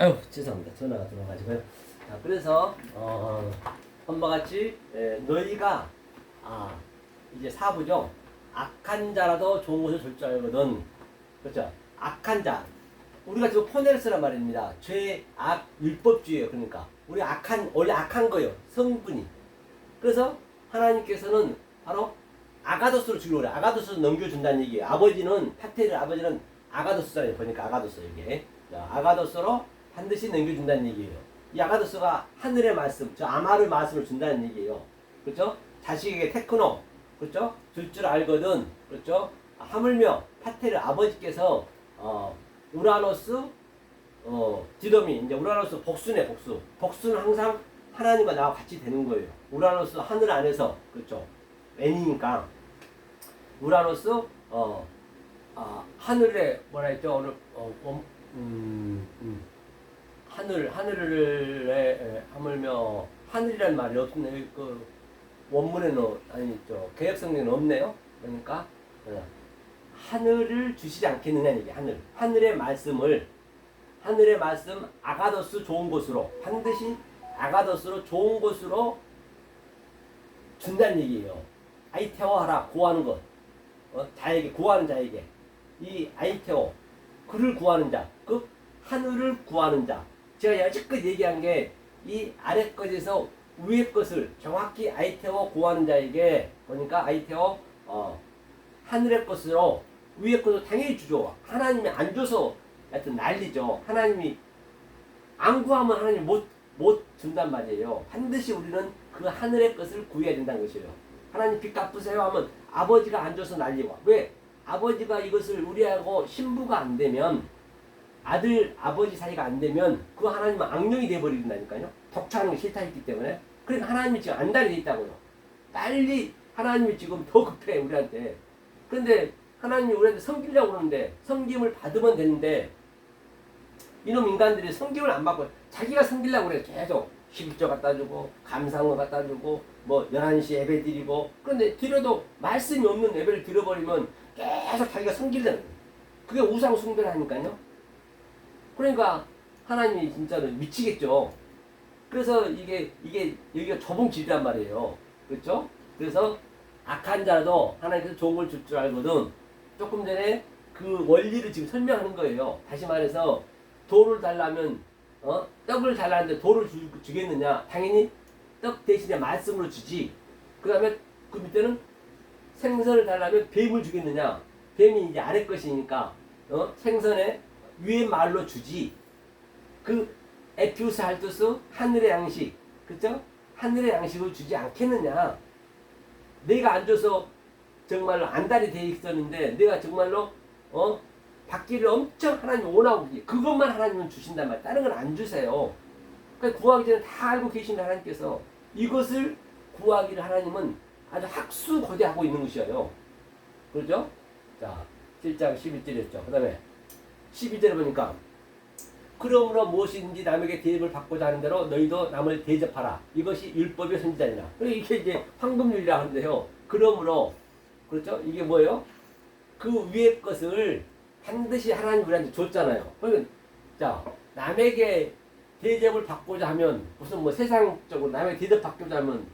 아유 죄송합니다 전화가 들어가지고요. 자 그래서 어, 한바 같이 에, 너희가 아 이제 사부죠. 악한 자라도 좋은 것을 줄 줄 알거든. 그렇죠? 악한 자. 우리가 지금 포네르스란 말입니다. 죄, 악, 율법주의예요. 그러니까 우리 악한 원래 악한 거예요. 성분이. 그래서 하나님께서는 바로 아가도스로 주려고 그래. 아가도스로 넘겨준다는 얘기예요. 아버지는 파테르 아버지는 아가도스잖아요. 보니까 아가도스 이게. 자, 아가도스로 반드시 넘겨준다는 얘기예요. 이 아가도스가 하늘의 말씀, 저 아마르 말씀을 준다는 얘기예요. 그렇죠? 자식에게 테크노, 그렇죠? 줄 줄 알거든, 그렇죠? 하물며 파테르 아버지께서 어, 우라노스, 어, 디도미, 이제 우라노스 복수네 복수. 복수는 항상 하나님과 나와 같이 되는 거예요. 우라노스 하늘 안에서 그렇죠? 애니니까 우라노스 어, 아, 하늘에 뭐라 했죠? 오늘 어, 음, 음, 음. 하늘 하늘에 에, 하물며 하늘이란 말이 없네. 그 원문에는 아니 저 개혁성경에는 없네요. 그러니까 어, 하늘을 주시지 않겠느냐 이게 하늘 하늘의 말씀을 하늘의 말씀 아가더스 좋은 곳으로 반드시 아가더스로 좋은 곳으로 준다는 얘기예요. 아이테오 하라 구하는 것 어, 자에게 구하는 자에게 이 아이테오 그를 구하는 자, 그 하늘을 구하는 자. 제가 여지껏 얘기한 게 이 아래 것에서 위에 것을 정확히 아이테오 구하는 자에게 보니까 아이테오 어, 하늘의 것으로 위에 것을 당연히 주죠. 하나님이 안 줘서 하여튼 난리죠. 하나님이 안 구하면 하나님 못, 못 준단 말이에요. 반드시 우리는 그 하늘의 것을 구해야 된다는 것이에요. 하나님 빚 갚으세요 하면 아버지가 안 줘서 난리와. 왜? 아버지가 이것을 우리하고 신부가 안 되면 아들 아버지 사이가 안 되면 그 하나님은 악령이 돼버린다니까요. 독차하는 게 싫다 했기 때문에. 그러니까 하나님이 지금 안달이 돼 있다고요. 빨리 하나님이 지금 더 급해 우리한테. 그런데 하나님이 우리한테 섬기려고 그러는데 섬김을 받으면 되는데 이놈 인간들이 섬김을 안 받고 자기가 섬기려고 그래 계속 11조 갖다 주고 감상을 갖다 주고 뭐 11시 예배 드리고 그런데 드려도 말씀이 없는 예배를 드려버리면 계속 자기가 섬기려는 거예요. 그게 우상 숭배라니까요. 그러니까 하나님이 진짜로 미치겠죠. 그래서 이게 이게 여기가 좁은 길이란 말이에요. 그렇죠? 그래서 악한 자라도 하나님께서 좋은 걸 줄 줄 알거든. 조금 전에 그 원리를 지금 설명하는 거예요. 다시 말해서 돌을 달라면 어? 떡을 달라는데 돌을 주, 주겠느냐? 당연히 떡 대신에 말씀으로 주지. 그 다음에 그 밑에는 생선을 달라면 뱀을 주겠느냐? 뱀이 이제 아래 것이니까 어? 생선에 위에 말로 주지. 그 에피우스 할투스 하늘의 양식, 그죠? 하늘의 양식을 주지 않겠느냐? 내가 안 줘서 정말로 안달이 돼 있었는데 내가 정말로 어 받기를 엄청 하나님 원하고 그것만 하나님은 주신단 말이야. 다른 건 안 주세요. 그러니까 구하기 전에 다 알고 계신 하나님께서 이것을 구하기를 하나님은 아주 학수고대하고 있는 것이에요. 그렇죠? 자, 7장 11절이었죠. 그 다음에 12절에 보니까 그러므로 무엇이든지 남에게 대접을 받고자 하는 대로 너희도 남을 대접하라. 이것이 율법의 선지자니라. 그러니까 이게 이제 황금률이라 하는데요. 그러므로 그렇죠? 이게 뭐예요? 그 위의 것을 반드시 하나님 우리한테 줬잖아요. 그러면 자 남에게 대접을 받고자 하면 무슨 뭐 세상적으로 남에게 대접 받고자 하면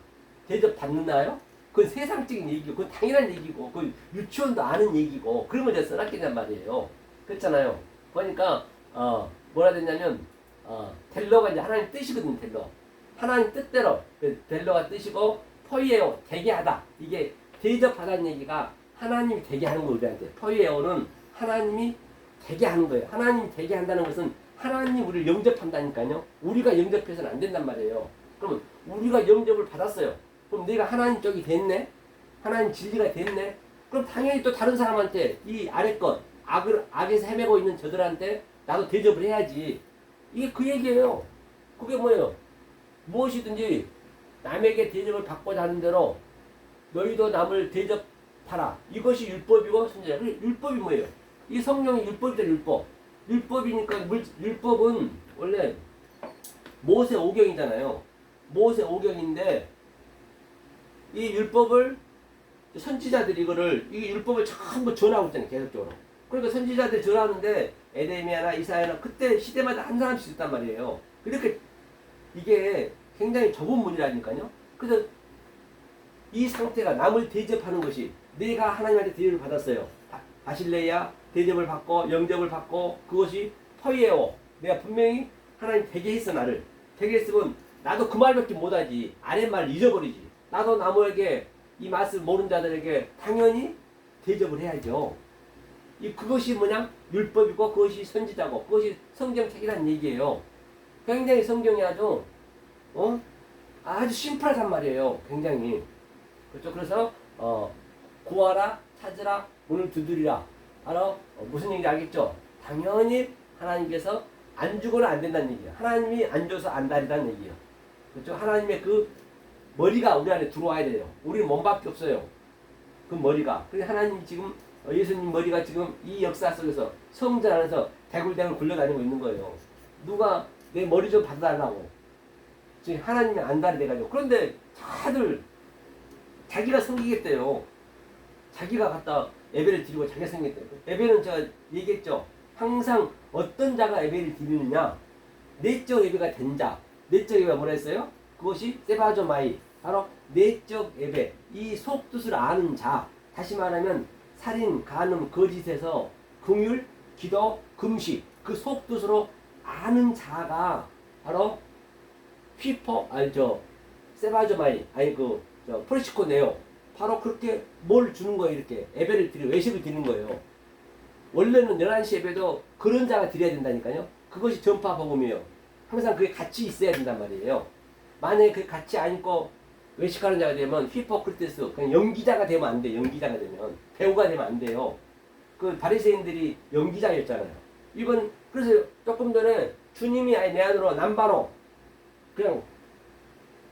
대접 받는다요? 그건 세상적인 얘기고 그건 당연한 얘기고 그 유치원도 아는 얘기고 그런 걸 제가 써놨겠냔 말이에요. 그렇잖아요. 그러니까 어 뭐라 됐냐면 어 델러가 이제 하나님 뜻이거든 델러. 하나님 뜻대로 그 델러가 뜻이고 포이에오 되게 하다 이게 대접하다는 얘기가 하나님이 되게 하는 거 우리한테 포이에오는 하나님이 되게 하는 거예요. 하나님이 되게 한다는 것은 하나님 우리를 영접한다니까요. 우리가 영접해서는 안 된단 말이에요. 그러면 우리가 영접을 받았어요. 그럼 내가 하나님 쪽이 됐네? 하나님 진리가 됐네? 그럼 당연히 또 다른 사람한테 이 아래 것, 악을, 악에서 헤매고 있는 저들한테 나도 대접을 해야지. 이게 그 얘기예요. 그게 뭐예요? 무엇이든지 남에게 대접을 받고자 하는 대로 너희도 남을 대접하라. 이것이 율법이고. 그 율법이 뭐예요? 이 성령이 율법이다 율법. 율법이니까 물, 율법은 원래 모세 오경이잖아요. 모세 오경인데 이 율법을 선지자들이 이거를 이 율법을 전부 전하고 있잖아요 계속적으로. 그러니까 선지자들이 전하는데 에데미아나 이사야나 그때 시대마다 한 사람씩 있단 말이에요. 그렇게 이게 굉장히 좁은 문이라니까요. 그래서 이 상태가 남을 대접하는 것이 내가 하나님한테 대접을 받았어요. 바- 바실레야 대접을 받고 영접을 받고 그것이 터이에오. 내가 분명히 하나님 되게 했어 나를. 되게 했으면 나도 그 말밖에 못하지. 아랫말을 잊어버리지. 나도 나무에게 이 맛을 모르는 자들에게 당연히 대접을 해야죠. 이 그것이 뭐냐? 율법이고 그것이 선지자고 그것이 성경책이라는 얘기예요. 굉장히 성경이 아주 어 아주 심플하단 말이에요. 굉장히 그렇죠. 그래서 어 구하라 찾으라 문을 두드리라. 바로 어, 무슨 얘기인지 알겠죠? 당연히 하나님께서 안 주고는 안 된다는 얘기예요. 하나님이 안 줘서 안 다리다는 얘기예요. 그렇죠? 하나님의 그 머리가 우리 안에 들어와야 돼요. 우리는 몸밖에 없어요. 그 머리가. 그래서 하나님 지금 어, 예수님 머리가 지금 이 역사 속에서 성전 안에서 대굴대굴 굴러다니고 있는 거예요. 누가 내 머리 좀 받아달라고. 지금 하나님이 안달이 돼가지고. 그런데 다들 자기가 섬기겠대요. 자기가 갖다 예배를 드리고 자기가 섬기겠대요. 예배는 제가 얘기했죠. 항상 어떤 자가 예배를 드리느냐. 내적 예배가 된 자. 내적 예배가 뭐라 했어요? 그것이 세바조마이. 바로 내적 예배. 이 속뜻을 아는 자. 다시 말하면 살인, 간음, 거짓에서 긍휼, 기도, 금식 그 속뜻으로 아는 자가 바로 아니 저 세바조마이 아니 그저 프레시코 네오 바로 그렇게 뭘 주는 거예요 이렇게? 예배를 드리 외식을 드리는 거예요. 원래는 11시 예배도 그런 자가 드려야 된다니까요. 그것이 전파 복음이에요. 항상 그게 같이 있어야 된단 말이에요. 만약에 그게 같이 안 있고 외식하는 자가 되면 히포크리테스 그냥 연기자가 되면 안 돼. 연기자가 되면 배우가 되면 안 돼요. 그 바리새인들이 연기자였잖아요. 이건 그래서 조금 전에 주님이 아예 내 안으로 남바로 그냥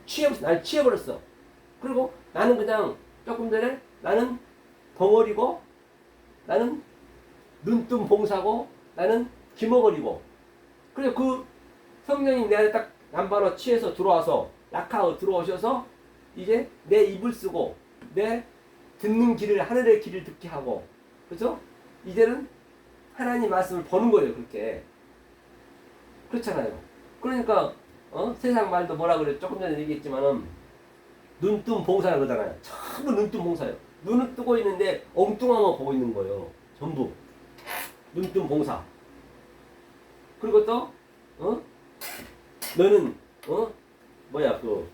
취해 날 취해버렸어. 그리고 나는 그냥 조금 전에 나는 덩어리고 나는 눈뜬 봉사고 나는 기머거리고 그래서 그 성령이 내 안에 딱 남바로 취해서 들어와서 낙하어 들어오셔서 이제 내 입을 쓰고 내 듣는 길을 하늘의 길을 듣게 하고 그죠? 이제는 하나님 말씀을 보는 거예요 그렇게 그렇잖아요. 그러니까 어? 세상 말도 뭐라 그래 조금 전에 얘기했지만은 눈뜬 봉사라 그러잖아요. 전부 눈뜬 봉사예요. 눈을 뜨고 있는데 엉뚱한만 보고 있는 거예요. 전부 눈뜬 봉사. 그리고 또 어? 너는 어? 뭐야 그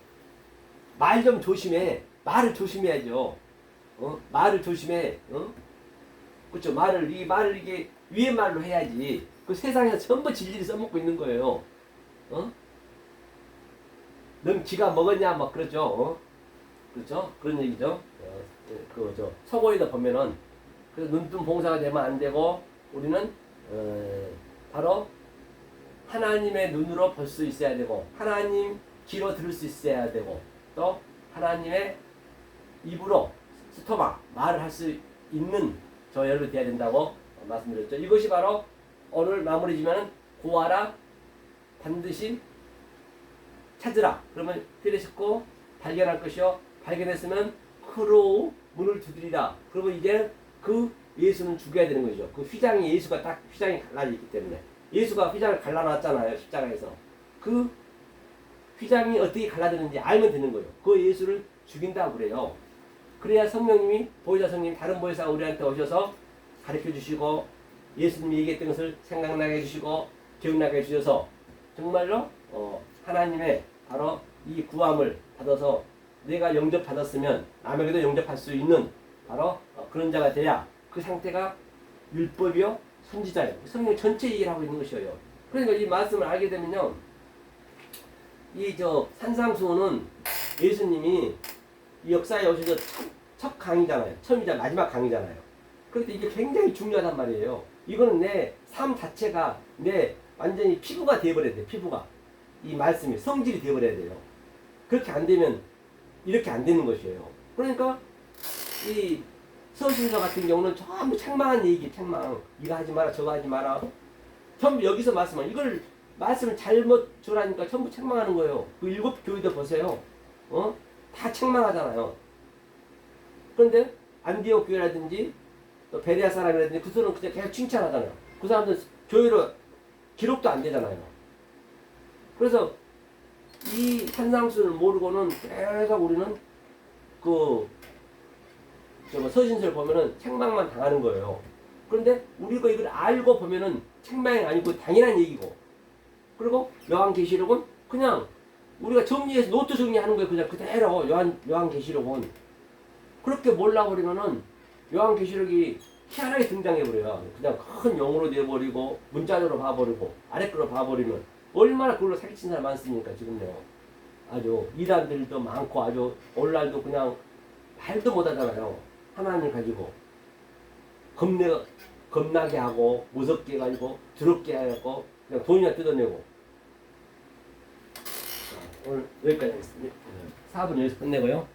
말 좀 조심해. 말을 조심해야죠. 어? 말을 조심해. 어? 그렇죠. 말을 이 말을 이게 위에 말로 해야지. 그 세상에서 전부 진리를 써먹고 있는 거예요. 어? 넌 기가 먹었냐? 막 그러죠. 어? 그렇죠? 그런 얘기죠. 어, 그저 서고에다 보면은 그 눈뜬 봉사가 되면 안 되고 우리는 어, 바로 하나님의 눈으로 볼 수 있어야 되고 하나님 귀로 들을 수 있어야 되고 또 하나님의 입으로 스토마 말을 할 수 있는 저 열로 돼야 된다고 말씀드렸죠. 이것이 바로 오늘 마무리 지면은 구하라 반드시 찾으라. 그러면 들으셨고 발견할 것이요. 발견했으면 크로우 문을 두드리라. 그러면 이제 그 예수는 죽여야 되는 거죠. 그 휘장이 예수가 딱 휘장이 갈라져 있기 때문에 예수가 휘장을 갈라놨잖아요. 십자가에서 그 휘장이 어떻게 갈라지는지 알면 되는 거예요. 그 예수를 죽인다고 그래요. 그래야 성령님이 보혜사 성님 다른 보혜사가 우리한테 오셔서 가르쳐 주시고 예수님이 얘기했던 것을 생각나게 해주시고 기억나게 해주셔서 정말로 어, 하나님의 바로 이 구함을 받아서 내가 영접받았으면 남에게도 영접할 수 있는 바로 어, 그런 자가 돼야 그 상태가 율법이요 선지자예요. 성령 전체 얘기를 하고 있는 것이에요. 그러니까 이 말씀을 알게 되면요. 이 저 산상수호는 예수님이 이 역사에 오셔서 첫, 첫 강의잖아요. 처음이자 마지막 강의잖아요. 그런데 이게 굉장히 중요하단 말이에요. 이거는 내 삶 자체가 내 완전히 피부가 되어버려야 돼. 피부가 이 말씀이 성질이 되어버려야 돼요. 그렇게 안 되면 이렇게 안 되는 것이에요. 그러니까 이 서신서 같은 경우는 전부 책망한 얘기, 책망. 이거 하지 마라, 저거 하지 마라. 전부 여기서 말씀한 이걸 말씀을 잘못 주라니까 전부 책망하는 거예요. 그 일곱 교회들 보세요. 어? 다 책망하잖아요. 그런데 안디옥 교회라든지 또 베레아 사람이라든지 그 사람은 그냥 계속 칭찬하잖아요. 그 사람들 교회로 기록도 안 되잖아요. 그래서 이 산상수를 모르고는 계속 우리는 그 서신서를 보면은 책망만 당하는 거예요. 그런데 우리가 이걸 알고 보면은 책망이 아니고 당연한 얘기고. 그리고 요한계시록은 그냥 우리가 정리해서 노트 정리하는 거예요. 그냥 그대로 요한 요한계시록은 그렇게 몰라버리면은 요한계시록이 희한하게 등장해버려요. 그냥 큰 영어로 돼버리고 문자적으로 봐버리고 아래 거로 봐버리면 얼마나 그걸로 사기친 사람 많습니까 지금요. 아주 이단들도 많고 아주 오늘날도 그냥 말도 못하잖아요. 하나님 가지고 겁내 겁나게 하고 무섭게 해가지고 더럽게 하고 그냥 돈이나 뜯어내고 자, 오늘 여기까지 하겠습니다. 4분 여기서 끝내고요.